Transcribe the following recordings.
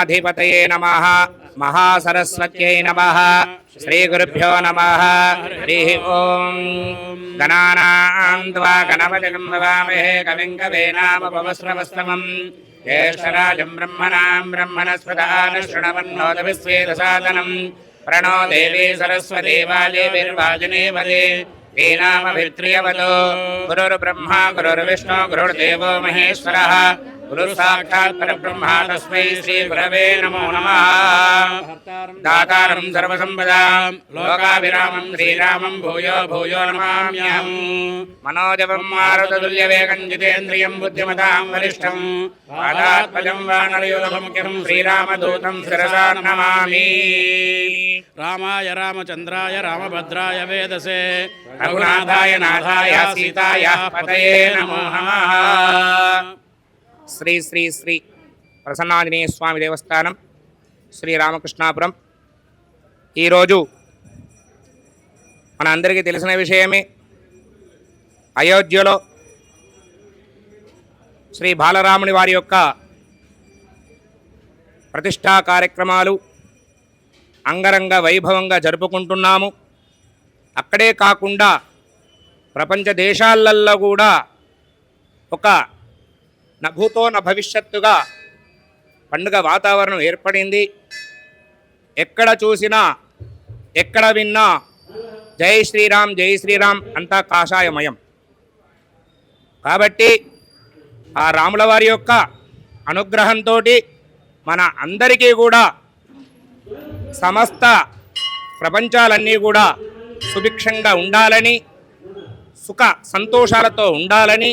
మహాగణాధిపతయే నమ. మహాసరస్వత్యై నమ. శ్రీగురుభ్యో నమ. హరి ఓం. గణానాం త్వా గణపతిం భవామహే కవిం కవేనామపవస్రవస్తమం జ్యేష్ఠరాజం బ్రహ్మణాం బ్రహ్మణస్పదాన శృణవన్నోద విశ్వేదసాదనం ప్రణో దేవీ సరస్వతి వాజేవిర్వాజనేవదే శ్రీనామభిత్రియవతో గురుర్బ్రహ్మ గురుర్విష్ణు గురుర్దేవో మహేశ్వరः. గురు సాక్షాత్ పరబ్రహ్మ తస్మై శ్రీ గురవే నమో నమః దాతారం సర్వసంపదాం లోకాభిరామం శ్రీరామం భూయో భూయో నమామ్యహం మనోజవం మారుతతుల్యవేగం జితేంద్రియం బుద్ధిమతాం వరిష్టం పాదాత్మజం వానరయోధముఖ్యం శ్రీరామదూతం శిరసా నమామి రామాయ రామచంద్రాయ రామభద్రాయ వేదసే రఘునాథాయ నాథాయ సీతాయ పతయే నమః శ్రీ శ్రీ శ్రీ ప్రసన్నాంజనేయ స్వామి దేవస్థానం శ్రీ రామకృష్ణాపురం. ఈరోజు మన అందరికీ తెలిసిన విషయమే అయోధ్యలో శ్రీ బాలరాముని వారి యొక్క ప్రతిష్టా కార్యక్రమాలు అంగరంగ వైభవంగా జరుపుకుంటున్నాము. అక్కడే కాకుండా ప్రపంచ దేశాలల్లో కూడా ఒక నభూతో న భవిష్యత్తుగా పండుగ వాతావరణం ఏర్పడింది. ఎక్కడ చూసినా ఎక్కడ విన్నా జై శ్రీరామ్ జై శ్రీరామ్ అంతా కాషాయమయం. కాబట్టి ఆ రాముల వారి యొక్క అనుగ్రహంతో మన అందరికీ కూడా సమస్త ప్రపంచాలన్నీ కూడా సుభిక్షంగా ఉండాలని సుఖ సంతోషాలతో ఉండాలని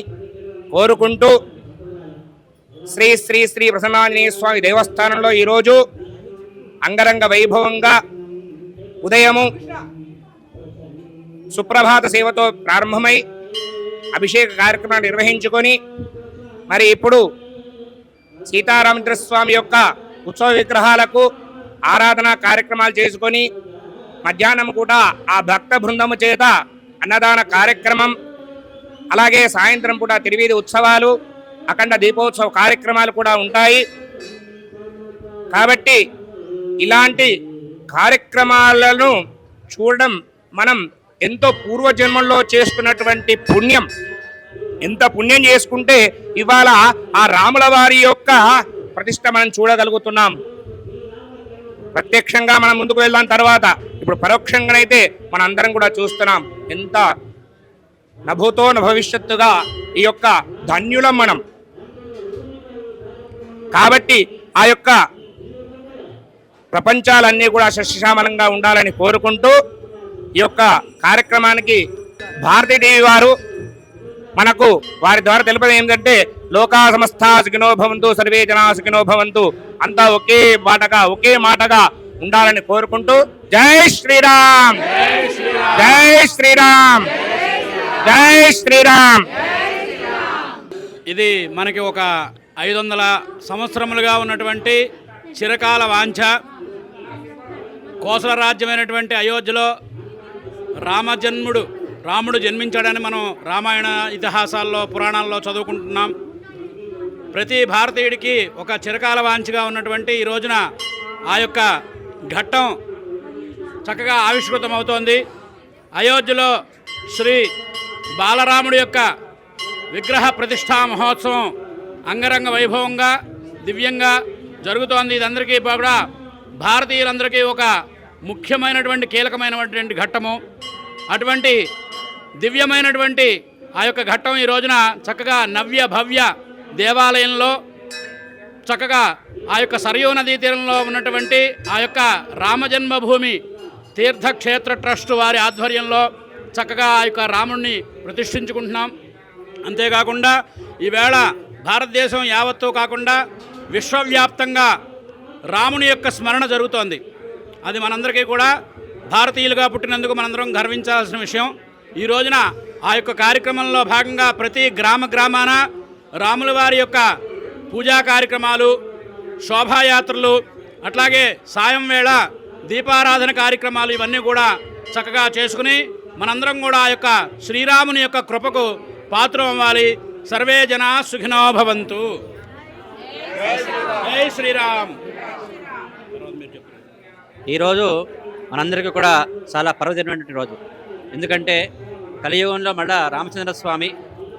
కోరుకుంటూ శ్రీ శ్రీ శ్రీ ప్రసన్నాంజనేయ స్వామి దేవస్థానంలో ఈరోజు అంగరంగ వైభవంగా ఉదయము సుప్రభాత సేవతో ప్రారంభమై అభిషేక కార్యక్రమాన్ని నిర్వహించుకొని మరి ఇప్పుడు సీతారామచంద్రస్వామి యొక్క ఉత్సవ విగ్రహాలకు ఆరాధన కార్యక్రమాలు చేసుకొని మధ్యాహ్నం కూడా ఆ భక్త బృందము చేత అన్నదాన కార్యక్రమం అలాగే సాయంత్రం పూట తిరువీధి ఉత్సవాలు అఖండ దీపోత్సవ కార్యక్రమాలు కూడా ఉంటాయి. కాబట్టి ఇలాంటి కార్యక్రమాలను చూడడం మనం ఎంతో పూర్వజన్మంలో చేసుకున్నటువంటి పుణ్యం. ఎంత పుణ్యం చేసుకుంటే ఇవాళ ఆ రాముల వారి యొక్క ప్రతిష్ట మనం చూడగలుగుతున్నాం. ప్రత్యక్షంగా మనం ముందుకు వెళ్ళాం తర్వాత. ఇప్పుడు పరోక్షంగానైతే మన అందరం కూడా చూస్తున్నాం ఎంత నభూతో నభవిష్యత్తుగా భవిష్యత్తుగా ఈ యొక్క ధన్యులం మనం. కాబట్టి ఆ యొక్క ప్రపంచాలన్నీ కూడా సస్యశ్యామలంగా ఉండాలని కోరుకుంటూ ఈ యొక్క కార్యక్రమానికి భారతీ టీవీ వారు మనకు వారి ద్వారా తెలిపేది ఏంటంటే లోకా సమస్తా సుఖినో భవంతు సర్వే జనా సుఖినో భవంతు అంతా ఒకే మాటగా ఒకే మాటగా ఉండాలని కోరుకుంటూ జై శ్రీరామ్! జై శ్రీరామ్! జై శ్రీరామ్! ఇది మనకి ఒక ఐదు వందల సంవత్సరములుగా ఉన్నటువంటి చిరకాల వాంఛ కోసల రాజ్యమైనటువంటి అయోధ్యలో రామజన్ముడు రాముడు జన్మించాడని మనం రామాయణ ఇతిహాసాల్లో పురాణాల్లో చదువుకుంటున్నాం. ప్రతి భారతీయుడికి ఒక చిరకాల వాంఛగా ఉన్నటువంటి ఈ రోజున ఆ యొక్క ఘట్టం చక్కగా ఆవిష్కృతం అవుతోంది అయోధ్యలో శ్రీ బాలరాముడి యొక్క విగ్రహ ప్రతిష్టా మహోత్సవం అంగరంగ వైభవంగా దివ్యంగా జరుగుతోంది. ఇదందరికీ కూడా భారతీయులందరికీ ఒక ముఖ్యమైనటువంటి కీలకమైనటువంటి ఘట్టము. అటువంటి దివ్యమైనటువంటి ఆ యొక్క ఘట్టం ఈ రోజున చక్కగా నవ్య భవ్య దేవాలయంలో చక్కగా ఆ యొక్క సరయూ నదీ తీరంలో ఉన్నటువంటి ఆ యొక్క రామజన్మభూమి తీర్థక్షేత్ర ట్రస్ట్ వారి ఆధ్వర్యంలో చక్కగా ఆ యొక్క రాముణ్ణి ప్రతిష్ఠించుకుంటున్నాం. అంతేకాకుండా ఈవేళ భారతదేశం యావత్తూ కాకుండా విశ్వవ్యాప్తంగా రాముని యొక్క స్మరణ జరుగుతోంది. అది మనందరికీ కూడా భారతీయులుగా పుట్టినందుకు మనందరం గర్వించాల్సిన విషయం. ఈ రోజున ఆ యొక్క కార్యక్రమంలో భాగంగా ప్రతి గ్రామ గ్రామాన రాముల వారి యొక్క పూజా కార్యక్రమాలు శోభాయాత్రలు అట్లాగే సాయం వేళ దీపారాధన కార్యక్రమాలు ఇవన్నీ కూడా చక్కగా చేసుకుని మనందరం కూడా ఆ యొక్క శ్రీరాముని యొక్క కృపకు పాత్రం అవ్వాలి. సర్వే జనా సుఖినో భవంతు. జై శ్రీరామ్. ఈరోజు మనందరికీ కూడా చాలా పర్వదినమైనటువంటి రోజు. ఎందుకంటే కలియుగంలో మళ్ళా రామచంద్ర స్వామి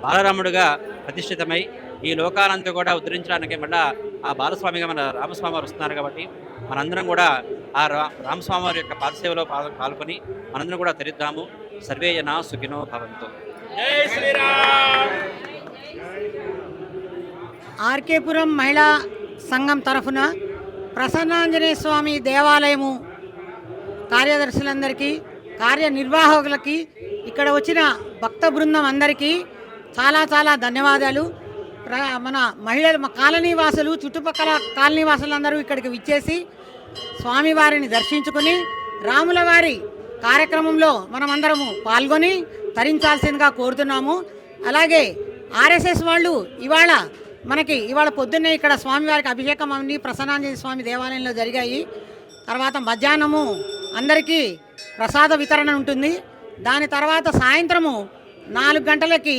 బాలరాముడుగా ప్రతిష్ఠితమై ఈ లోకాలంతా కూడా ఉద్ధరించడానికి మళ్ళా ఆ బాలస్వామిగా మన రామస్వామి వారు వస్తున్నారు కాబట్టి మనందరం కూడా ఆ రా రామస్వామి వారి యొక్క పాదసేవలో పాల్- పాల్గొని మనందరం కూడా తరిద్దాము. సర్వే జనా సుఖినో భవంతు. జై శ్రీరామ్. ఆర్కేపురం మహిళా సంఘం తరఫున ప్రసన్నాంజనేయ స్వామి దేవాలయము కార్యదర్శులందరికీ కార్యనిర్వాహకులకి ఇక్కడ వచ్చిన భక్త బృందం అందరికీ చాలా చాలా ధన్యవాదాలు. ప్ర- మన మహిళలు మా కాలనీ వాసులు చుట్టుపక్కల కాలనీ వాసులందరూ ఇక్కడికి విచ్చేసి స్వామివారిని దర్శించుకుని రాముల వారి కార్యక్రమంలో మనమందరము పాల్గొని తరించాల్సిందిగా కోరుతున్నాము. అలాగే ఆర్ఎస్ఎస్ వాళ్ళు ఇవాళ మనకి ఇవాళ పొద్దున్నే ఇక్కడ స్వామివారికి అభిషేకం అన్ని ప్రసన్నాంజలి స్వామి దేవాలయంలో జరిగాయి. తర్వాత మధ్యాహ్నము అందరికీ ప్రసాద వితరణ ఉంటుంది. దాని తర్వాత సాయంత్రము నాలుగు గంటలకి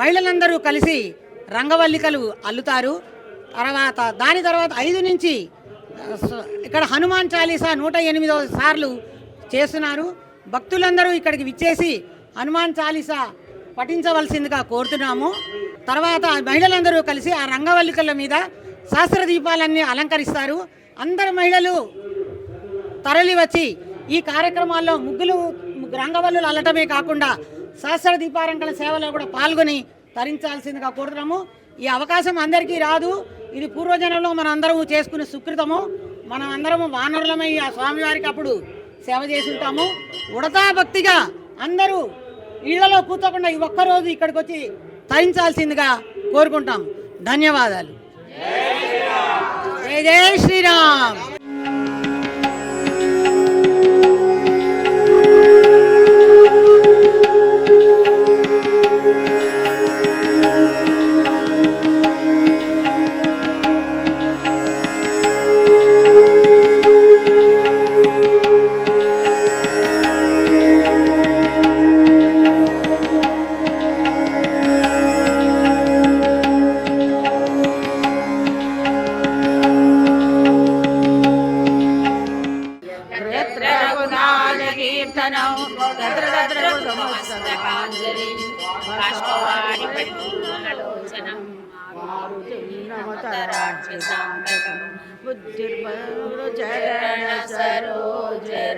మహిళలందరూ కలిసి రంగవల్లికలు అల్లుతారు. తర్వాత దాని తర్వాత ఐదు నుంచి ఇక్కడ హనుమాన్ చాలీసా నూట ఎనిమిదో సార్లు చేస్తున్నారు. భక్తులందరూ ఇక్కడికి విచ్చేసి హనుమాన్ చాలీసా పఠించవలసిందిగా కోరుతున్నాము. తర్వాత మహిళలందరూ కలిసి ఆ రంగవల్లికల మీద శాస్త్ర దీపాలన్నీ అలంకరిస్తారు. అందరు మహిళలు తరలి వచ్చి ఈ కార్యక్రమాల్లో ముగ్గులు రంగవల్లులు అల్లటమే కాకుండా శాస్త్ర దీపాలంకరణ సేవలో కూడా పాల్గొని తరించాల్సిందిగా కోరుతున్నాము. ఈ అవకాశం అందరికీ రాదు. ఇది పూర్వజనంలో మన అందరము చేసుకునే సుకృతము. మనం అందరము వానరులమై ఆ స్వామివారికి అప్పుడు సేవ చేసి ఉంటాము. ఉడతా భక్తిగా అందరూ ఇళ్ళలో కూర్చోకుండా ఈ ఒక్కరోజు ఇక్కడికి వచ్చి తరించాల్సిందిగా కోరుకుంటాం. ధన్యవాదాలు. జై జై శ్రీరామ్.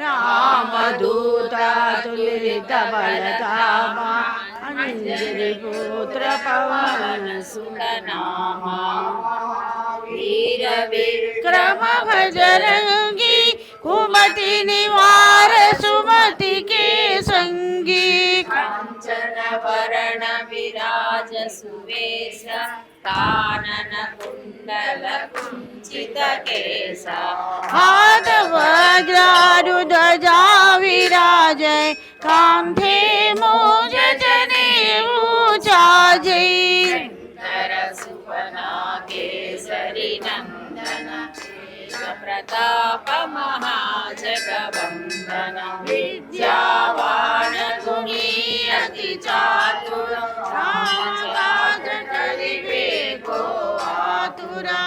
रामदूत तुलित बलधामा पुत्र पवन सुरनामा वीर विक्रम भजरंगी कुमति निवार सुमति के संगी कांचन वरण विराज सुवेश कानन कुंड हाथ वज्रारुद जा विराजय कांधे मोज केसरी नंदन प्रताप महाजगवंदन विद्यावान गुणी अति चातुर राज करिवे को आतुरा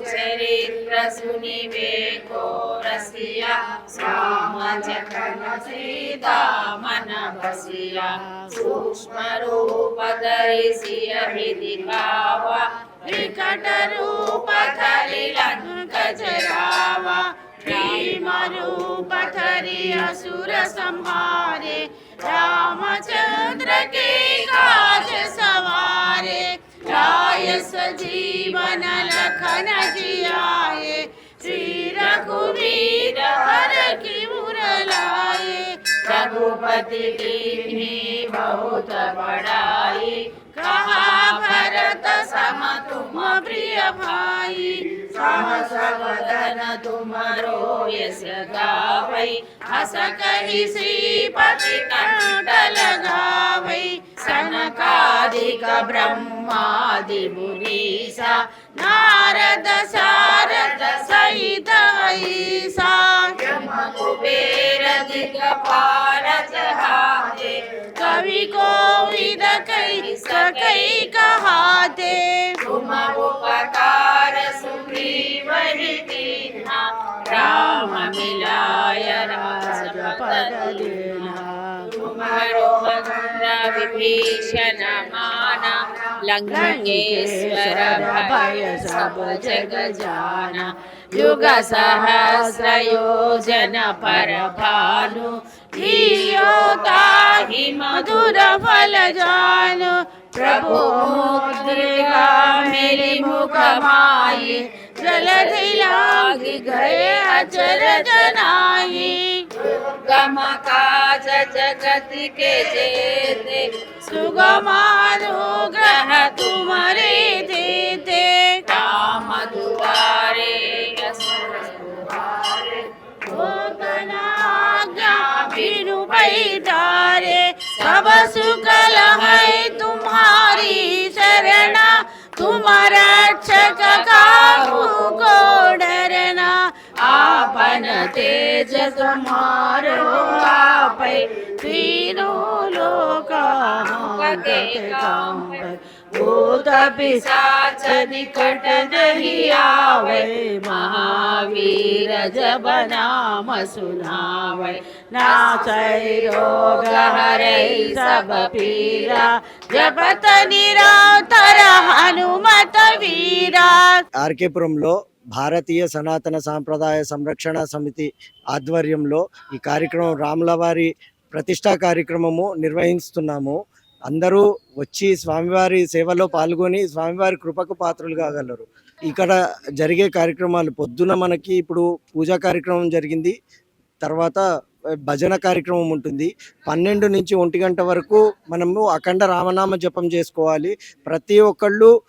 चरित्र सुनिवे को रसिया श्याम जगन सीता मन बसिया सूक्ष्म रूप धरिसिय हृदि भावा विकट रूप धरि लंक जरावा भीम रूप धरि असुर संहारे रामचंद्र के काज सवारे राय सजीवन लखन जियाए श्री रघुवीर हर की मुरलाए रघुपति की बहुत बड़ाई कहा भरत सम तुम प्रिय भाई? सहस वदन तुम यस गावै। हस कहि श्रीपति कंठ लगावै। सनकादिक ब्रह्मादिमुनीसा नारद शारद सहित ईसा कुबेरदिक पारद हाते कवि कोविद कै सकै कहाते तुम उपकार राम मिलाय राज भीषणमाना लङ्केश्वरभय सब जग जाना युगसहस्रयोजन परभानु धीयोता हि मधुरफलजानु प्रभो मुद्रिका मेरि मुखमायि लाग गए अचर जनायि गम काज जगत के जेते। सुगमानुग्रह तुम्हारे देते काम दुआरे आज्ञा सब सुकल है तुम्हारी शरणा। तुम रक्षक काहू को डरना। आपन तेज तुम्हारो आपै तीनों लोग भूत पिशाच निकट नहीं आवे। महावीर जब नाम सुनावे। नासै रोग हरै सब पीरा जपत निरंतर हनुमत वीरा ఆర్కేపురంలో భారతీయ సనాతన సాంప్రదాయ సంరక్షణ సమితి ఆధ్వర్యంలో ఈ కార్యక్రమం రాములవారి ప్రతిష్టా కార్యక్రమము నిర్వహిస్తున్నాము అందరూ వచ్చి స్వామివారి సేవలో పాల్గొని స్వామివారి కృపకు పాత్రలు కాగలరు ఇక్కడ జరిగే కార్యక్రమాలు పొద్దున మనకి ఇప్పుడు పూజా కార్యక్రమం జరిగింది తర్వాత భజన కార్యక్రమం ఉంటుంది. పన్నెండు నుంచి ఒంటి గంట వరకు మనము అఖండ రామనామ జపం చేసుకోవాలి. ప్రతి ఒక్కళ్ళు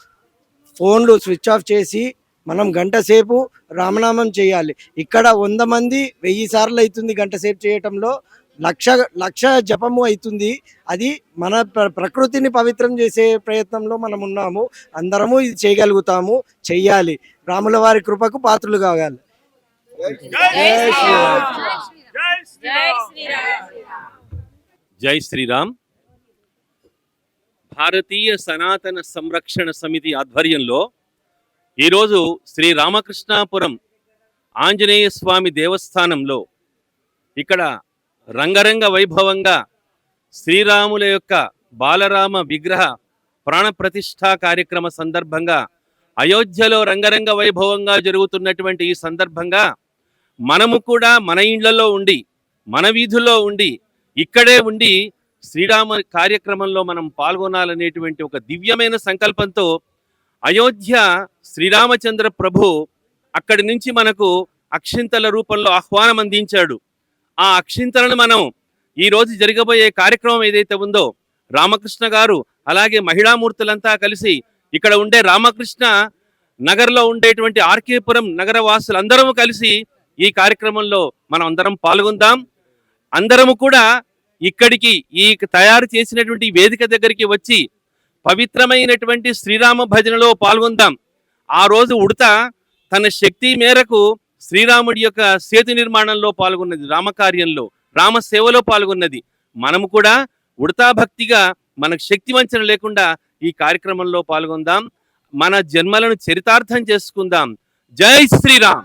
ఫోన్లు స్విచ్ ఆఫ్ చేసి మనం గంట సేపు రామనామం చేయాలి. ఇక్కడ వంద మంది వెయ్యి సార్లు అవుతుంది గంట సేపు చేయటంలో. లక్ష లక్ష జపము అవుతుంది. అది మన ప్ర- ప్రకృతిని పవిత్రం చేసే ప్రయత్నంలో మనం ఉన్నాము. అందరము ఇది చేయగలుగుతాము. చెయ్యాలి. రాముల వారి కృపకు పాత్రలు కావాలి. జై శ్రీరామ్ భారతీయ సనాతన సంరక్షణ సమితి ఆధ్వర్యంలో ఈరోజు శ్రీ రామకృష్ణాపురం ఆంజనేయ స్వామి దేవస్థానంలో ఇక్కడ రంగరంగ వైభవంగా శ్రీరాముల యొక్క బాలరామ విగ్రహ ప్రాణప్రతిష్ఠా కార్యక్రమ సందర్భంగా అయోధ్యలో రంగరంగ వైభవంగా జరుగుతున్నటువంటి ఈ సందర్భంగా మనము కూడా మన ఇండ్లలో ఉండి మన వీధుల్లో ఉండి ఇక్కడే ఉండి శ్రీరామ కార్యక్రమంలో మనం పాల్గొనాలనేటువంటి ఒక దివ్యమైన సంకల్పంతో అయోధ్య శ్రీరామచంద్ర ప్రభు అక్కడి నుంచి మనకు అక్షింతల రూపంలో ఆహ్వానం అందించాడు. ఆ అక్షింతలను మనం ఈరోజు జరగబోయే కార్యక్రమం ఏదైతే ఉందో రామకృష్ణ గారు అలాగే మహిళామూర్తులంతా కలిసి ఇక్కడ ఉండే రామకృష్ణ నగర్లో ఉండేటువంటి ఆర్కేపురం నగరవాసులందరము కలిసి ఈ కార్యక్రమంలో మనం అందరం పాల్గొందాం. అందరము కూడా ఇక్కడికి ఈ తయారు చేసినటువంటి వేదిక దగ్గరికి వచ్చి పవిత్రమైనటువంటి శ్రీరామ భజనలో పాల్గొందాం. ఆ రోజు ఉడత తన శక్తి మేరకు శ్రీరాముడి యొక్క సేతు నిర్మాణంలో పాల్గొన్నది రామకార్యంలో రామ సేవలో పాల్గొన్నది. మనము కూడా ఉడతా భక్తిగా మనకు శక్తి వంచన లేకుండా ఈ కార్యక్రమంలో పాల్గొందాం. మన జన్మలను చరితార్థం చేసుకుందాం. జై శ్రీరామ్!